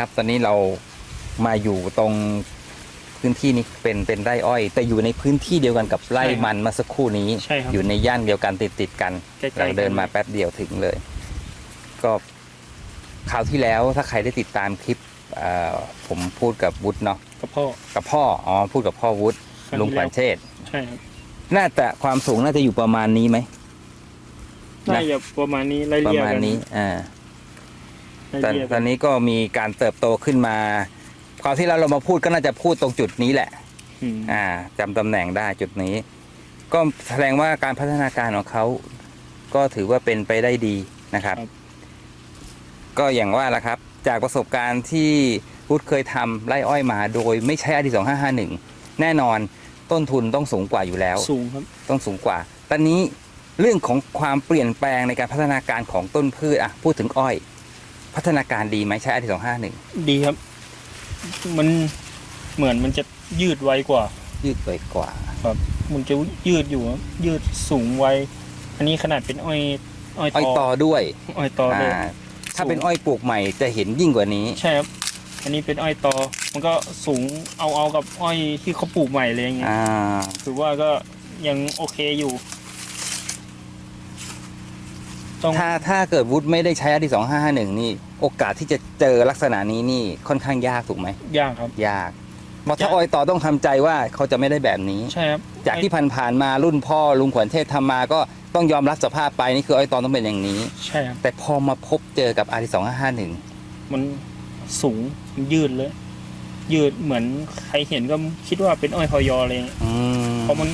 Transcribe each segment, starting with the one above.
ครับ ตอนนี้เรามาอยู่ตรงพื้นที่นี้เป็นเป็นไร่อ้อย แต่อยู่ในพื้นที่เดียวกันกับไร่มันเมื่อสักครู่นี้ ใช่ครับอยู่ในย่านเดียวกันติดติดๆกันใกล้ๆเราเดินกันมาแป๊บเดียวถึงเลย ก็คราวที่แล้วถ้าใครได้ติดตามคลิปเอ่อผมพูดกับวุฒิเนาะกับพ่อกับพ่ออ๋อพูดกับพ่อวุฒิครั้งที่ลุงขวัญเชษฐ์ใช่ครับน่าจะความสูงน่าจะอยู่ประมาณนี้ไหมน่าจะประมาณนี้ไล่ประเลี่ยมาณกันนี้อ่าไล่ ตอนเลี่ยตกัอนนี้ก็มีการเติบโตขึ้นมา คราวที่แล้วเรามาพูดก็น่าจะพูดตรงจุดนี้แหละอืมอ่าจำตำแหน่งได้จุดนี้ ก็แสดงว่าการพัฒนาการของเขาก็ถือว่าเป็นไปได้ดีนะครับ ก็อย่างว่าละครับ จากประสบการณ์ที่พุทธเคยทำไร่อ้อยมาโดยไม่ใช้อดีสองห้าห้าหนึ่งแน่นอนต้นทุนต้องสูงกว่าอยู่แล้ว สูงครับ ต้องสูงกว่า ตอนนี้เรื่องของความเปลี่ยนแปลงในการพัฒนาการของต้นพืชอะพูดถึงอ้อย พัฒนาการดีไหมใช้อดีสองห้าหนึ่งดีครับ มันเหมือนมันจะยืดไวกว่า ยืดไปกว่า ครับ มันจะยืดอยู่ครับยืดสูงไว อันนี้ขนาดเป็นอ้อยอ้อยอ้อยตอต่อด้วยอ้อยตอเลย อ่าถ้าเป็นอ้อยปลูกใหม่จะเห็นยิ่งกว่านี้ ใช่ครับ อันนี้เป็นอ้อยตอ มันก็สูงเอาเอากับอ้อยที่เขาปลูกใหม่เลยอย่างเงี้ย อ่า ถือว่าก็ยังโอเคอยู่ ต้อง ถ้าถ้าเกิดวุฒิไม่ได้ใช้อดีสองห้าห้าหนึ่งนี่ โอกาสที่จะเจอลักษณะนี้นี่ค่อนข้างยากถูกไหมยากครับ ยากเพราะถ้ายากอ้อยต่อต้องทำใจว่าเขาจะไม่ได้แบบนี้ ใช่ครับจากที่ผ่านๆมารุ่นพ่อลุงขวัญเทพทำมาก็ต้องยอมรับสภาพไปนี่คืออ้อยตอต้องเป็นอย่างนี้ ใช่ครับ แต่พอมาพบเจอกับอาร์ทีสองห้าห้าหนึ่งมันสูงมันยืดเลย ยืดเหมือนใครเห็นก็คิดว่าเป็นอ้อยพอยอเลย เพราะมัน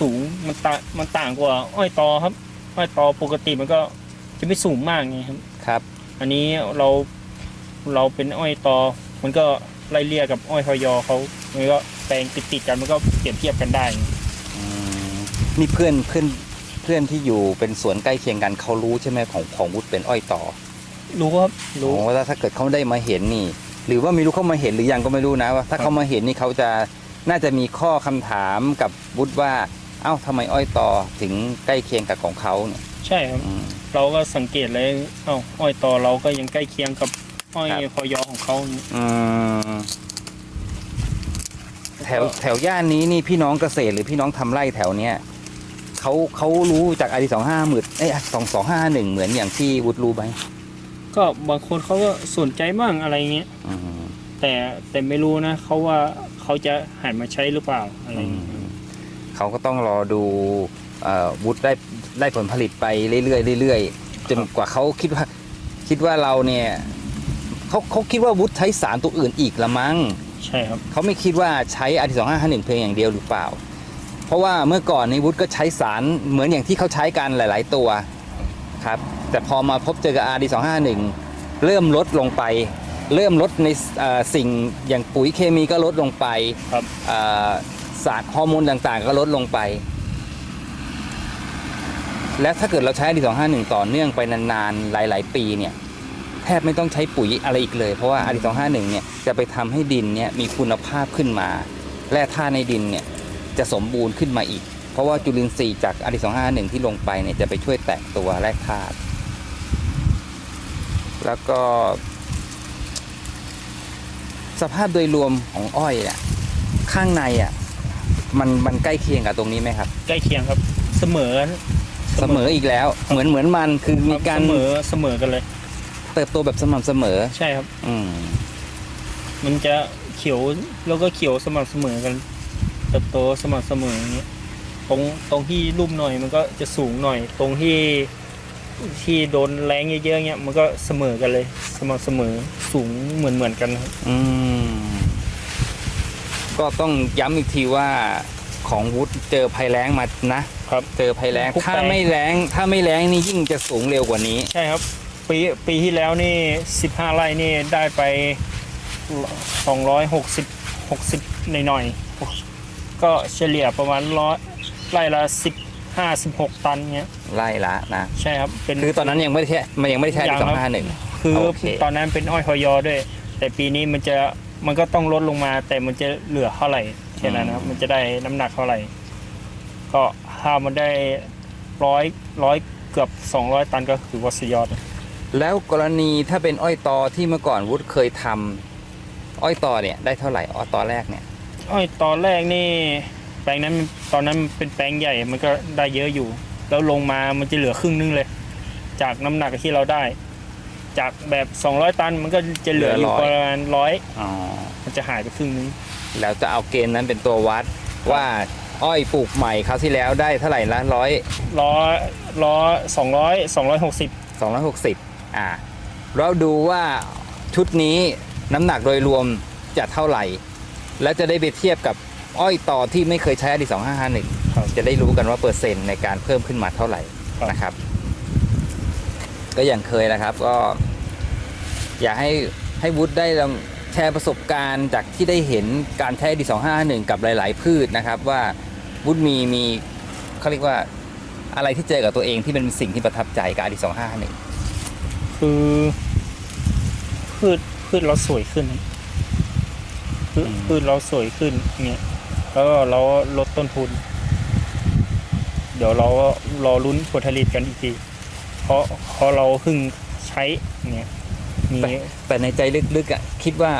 สูงมันต่างมันต่างกว่าอ้อยตอครับ อ้อยตอปกติมันก็ จะไม่สูงมากไงครับ ครับ อันนี้เราเราเป็นอ้อยตอ มันก็ไล่เลี่ยกับอ้อยพอยอเขามันก็แปลงติดติดๆกันมันก็เปรียบเทียบกันได้อืมนี่เพื่อนเพื่อนเพื่อนที่อยู่เป็นสวนใกล้เคียงกันเขารู้ใช่ไหมของของวุฒิเป็นอ้อยต่อรู้ครับรู้โอ้แล้วถ้าเกิดเขาได้มาเห็นนี่ หรือว่าไม่รู้เขามาเห็นหรือยังก็ไม่รู้นะว่า ถ้าครับเขามาเห็นนี่เขาจะน่าจะมีข้อคำถามกับวุฒิว่า เอ้าทำไมอ้อยต่อถึงใกล้เคียงกับของเขาเนี่ยใช่ครับ อืม เราก็สังเกตเลยเอ้าอ้อยตอเราก็ยังใกล้เคียงกับอ้อยครับพอยอของเขาอย่างนี้อืมแถวแถวย่านนี้นี่พี่น้องเกษตรหรือพี่น้องทำไร่แถวเนี้ยเขาเขารู้จากอดีสองห้าหมื่นเอ้สองสองห้าหนึ่งเหมือนอย่างที่วุฒิรู้ไหมก็บางคนเขาก็สนใจบ้างอะไรเงี้ยอืม แต่แต่ไม่รู้นะเขาว่าเขาจะหันมาใช้หรือเปล่าอะไรเงี้ย เขาก็ต้องรอดูเอ่อ วุฒิได้ได้ผลผลิตไปเรื่อยๆเรื่อยๆจนกว่าเขาคิดว่าคิดว่าเราเนี่ยเขาเขาคิดว่าวุฒิใช้สารตัวอื่นอีกละมั้งใช่ครับเขาไม่คิดว่าใช้อาร์ทีสองห้าห้าหนึ่งเพียงอย่างเดียวหรือเปล่า เพราะว่าเมื่อก่อนในวุฒิก็ใช้สารเหมือนอย่างที่เขาใช้กันหลาย ๆ ตัวครับ แต่พอมาพบเจอกับอาร์ดีสองห้าหนึ่งเริ่มลดลงไป เริ่มลดในเอ่อสิ่งอย่างปุ๋ยเคมีก็ลดลงไปครับเอ่อสารฮอร์โมนต่างๆ ก็ลดลงไป และถ้าเกิดเราใช้อดีสองห้าหนึ่งต่อเนื่องไปนานๆ หลาย ๆ ปีเนี่ยแทบไม่ต้องใช้ปุ๋ยอะไรอีกเลย เพราะว่าอดีสองห้าหนึ่งเนี่ยจะไปทำให้ดินเนี่ยมีคุณภาพขึ้นมา แร่ธาตุในดินเนี่ยจะสมบูรณ์ขึ้นมาอีก เพราะว่าจุลินทรีย์จากอดีสองห้าหนึ่งที่ลงไปเนี่ยจะไปช่วยแตกตัวแร่ธาตุแล้วก็ สภาพโดยรวมของอ้อยเนี่ยข้างในอะมันมันใกล้เคียงกับตรงนี้ไหมครับ ใกล้เคียงครับเสมอ เสมออีกแล้ว เหมือนเหมือนมันคือมีการเสมอเสมอกันเลย เติบโตแบบสม่ำเสมอ ใช่ครับ อืมมันจะเขียวแล้วก็เขียวสม่ำเสมอกัน เติบโตสม่ำเสมออย่างเงี้ยตรงตรงที่ลุ่มหน่อยมันก็จะสูงหน่อย ตรงที่ที่โดนแรงเยอะๆเงี้ยมันก็เสมอกันเลย สม่ำเสมอสูงเหมือนเหมือนๆกันครับอืมก็ต้องย้ำอีกทีว่าของวุฒิเจอภัยแล้งมานะ ครับเจอภัยแล้งทุกถ้าแปลง ไม่แล้งถ้าไม่แล้งนี่ยิ่งจะสูงเร็วกว่านี้ ใช่ครับ ปีปีที่แล้วนี่สิบห้าไร่นี่ได้ไปสองร้อยหกสิบหกสิบหน่อยๆก็เฉลี่ยประมาณร้อยไร่ละสิบห้าสิบหกตันเงี้ยไล่ละนะใช่ครับเป็น คือตอนนั้นยังไม่ได้แค่มันยังไม่ได้ใช้ยังสคอรับงห้าหนึ่ง คือโอเค ตอนนั้นเป็นอ้อยพอยอด้วย แต่ปีนี้มันจะมันก็ต้องลดลงมา แต่มันจะเหลือเท่าไหร่แค่นั้นนะครับมันจะได้น้ำหนักเท่าไหร่ ก็ ถ้ามันได้ร้อยร้อยเกือบสองร้อยตันก็ถือว่าสุดยอด แล้วกรณีถ้าเป็นอ้อยตอที่เมื่อก่อนวุฒิเคยทำอ้อยต่อเนี่ยได้เท่าไหร่อ้อยต่อแรกเนี่ย อ้อยตอนแรกนี่ แปลงนั้นมันตอนนั้นมันเป็นแปลงใหญ่มันก็ได้เยอะอยู่ แล้วลงมามันจะเหลือครึ่งนึงเลย จากน้ำหนักที่เราได้ จากแบบ 200 ตันมันก็จะเหลืออยู่ประมาณร้อยอ๋อ มันจะหายไปครึ่งนึง แล้วจะเอาเกณฑ์นั้นเป็นตัววัดว่า อ้อยปลูกใหม่คราวที่แล้วได้เท่าไหร่ละร้อยร้อยร้อยสองร้อยสองร้อยหกสิบสองร้อยหกสิบอ่าเราดูว่าชุดนี้น้ำหนักโดยรวมจะเท่าไหร่ แล้วจะได้ไปเทียบกับอ้อยต่อที่ไม่เคยใช้อดีสองห้าห้าหนึ่งครับจะได้รู้กันว่าเปอร์เซ็นต์ในการเพิ่มขึ้นมาเท่าไหร่ครับนะครับ ก็อย่างเคยนะครับก็ อยากให้ให้วุฒิได้ลองแชร์ประสบการณ์จากที่ได้เห็นการใช้ดีสองห้าหนึ่งกับหลาย ๆ พืชนะครับว่า วุฒิมีมีเขาเรียกว่าอะไรที่เจอกับตัวเองที่เป็นสิ่งที่ประทับใจกับอดีสองห้าหนึ่งคือพืชพืชเราสวยขึ้นพืชอืมพืชเราสวยขึ้นเนี่ยแล้วก็เราลดต้นทุน เดี๋ยวเราก็รอลุ้นผลผลิตกันอีกทีเพราะเพราะเราเพิ่งใช้เนี่ยมีแต่ในใจลึกๆอะคิดว่า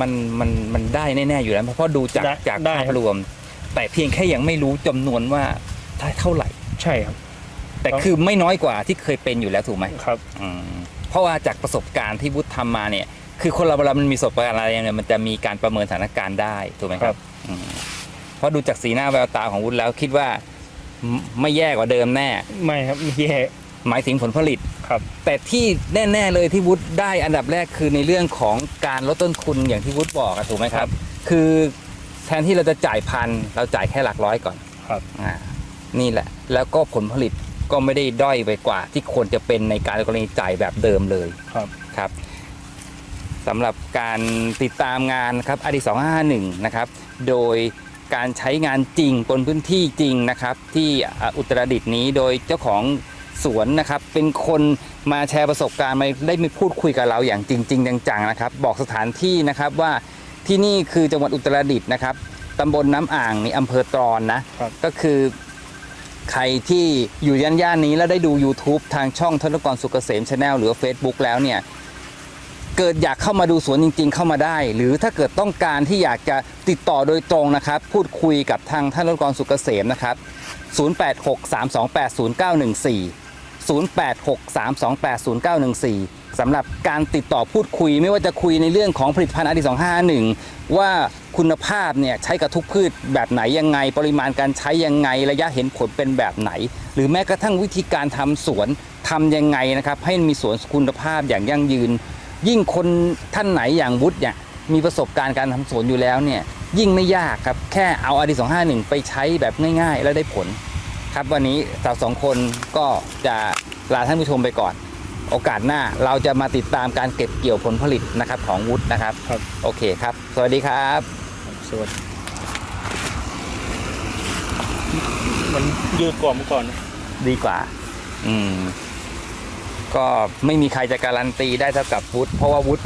มันมันมันได้แน่ๆอยู่แล้วเพราะดูจากได้จากได้ภาพครับรวม แต่เพียงแค่ยังไม่รู้จำนวนว่าได้เท่าไหร่ ใช่ครับ แต่คือไม่น้อยกว่าที่เคยเป็นอยู่แล้วถูกไหมครับอืมเพราะว่าจากประสบการณ์ที่วุฒิทำมาเนี่ย คือคนเราเวลามันมีประสบการณ์อะไรเนี่ยมันจะมีการประเมินสถานการณ์ได้ถูกไหมคครัรับบอืมเพราะดูจากสีหน้าแววตาของวุฒิแล้วคิดว่าไม่ไม่แย่กว่าเดิมแน่ ไม่ครับไม่แย่หมายถึงผลผลิตครับ แต่ที่แน่ๆเลยที่วุฒิได้อันดับแรกคือในเรื่องของการลดต้นทุนอย่างที่วุฒิบอกอะถูกไหมครับ คือ แทนที่เราจะจ่ายพันเราจ่ายแค่หลักร้อยก่อนครับอ่านี่แหละ แล้วก็ผลผลิตก็ไม่ได้ด้อยไปกว่า ที่ควรจะเป็นในการกรณีจ่ายแบบเดิมเลยครับครับสำหรับการติดตามงานครับอดี251นะครับ โดยการใช้งานจริงบนพื้นที่จริงนะครับ ที่อ่าอุตรดิตถ์นี้โดยเจ้าของสวนนะครับ เป็นคนมาแชร์ประสบการณ์มาได้มีพูดคุยกับเราอย่างจริงๆจังๆนะครับ บอกสถานที่นะครับว่า ที่นี่คือจังหวัดอุตรดิตถ์นะครับตำบลน้ำอ่างนี่อำเภอตรอนนะครับ ก็คือใครที่อยู่ย่านย่านๆนี้แล้วได้ดู YouTube ทางช่องธนกรสุกเกษมชาแนลหรือว่า Facebook แล้วเนี่ย เกิดอยากเข้ามาดูสวนจริง ๆ เข้ามาได้ หรือถ้าเกิดต้องการที่อยากจะติดต่อโดยตรงนะครับ พูดคุยกับทางท่านรัฐกรสุกเกษมนะครับ 0863280914 0863280914 สำหรับการติดต่อพูดคุยไม่ว่าจะคุยในเรื่องของผลิตภัณฑ์อดี251 ว่าคุณภาพเนี่ยใช้กับทุกพืชแบบไหนยังไง ปริมาณการใช้ยังไงระยะเห็นผลเป็นแบบไหน หรือแม้กระทั่งวิธีการทำสวนทำยังไงนะครับ ให้มีสวนคุณภาพอย่างยั่งยืน ยิ่งคนท่านไหนอย่างวุฒิเนี่ยมีประสบการณ์การทำสวนอยู่แล้วเนี่ยยิ่งไม่ยากครับ แค่เอาอดี251 ไปใช้แบบง่าย ๆ แล้วได้ผล ครับวันนี้เราสองคนก็จะลาท่านผู้ชมไปก่อน โอกาสหน้าเราจะมาติดตามการเก็บเกี่ยวผลผลิตนะครับของวุฒินะครับ ครับ โอเคครับ สวัสดีครับ สวัสดีมันยืดกว่าเมื่อก่อนนะดีกว่า อืม ก็ไม่มีใครจะการันตีได้เท่ากับวุฒิเพราะว่าวุฒิ